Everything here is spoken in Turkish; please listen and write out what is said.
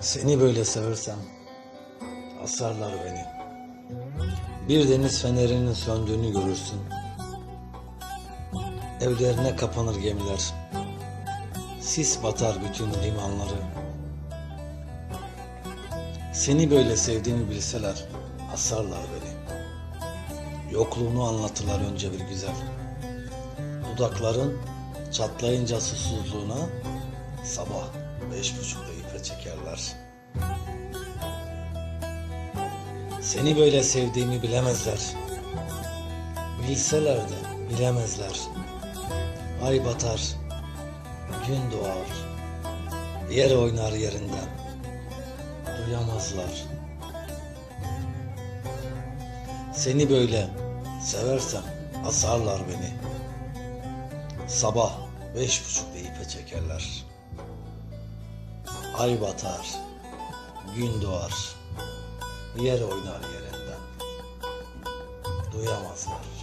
Seni böyle seversem asarlar beni. Bir deniz fenerinin söndüğünü görürsün. Evlerine kapanır gemiler. Sis batar bütün limanları. Seni böyle sevdiğimi bilseler asarlar beni. Yokluğunu anlatırlar önce bir güzel. Dudakların çatlayınca susuzluğuna sabah beş buçukta ipe çekerler. Seni böyle sevdiğimi bilemezler. Bilseler de bilemezler. Ay batar, gün doğar, yer oynar yerinden. Duyamazlar. Seni böyle seversem asarlar beni. Sabah beş buçukta ipe çekerler. Ay batar, gün doğar, yer oynar yerinden. Duyamazlar.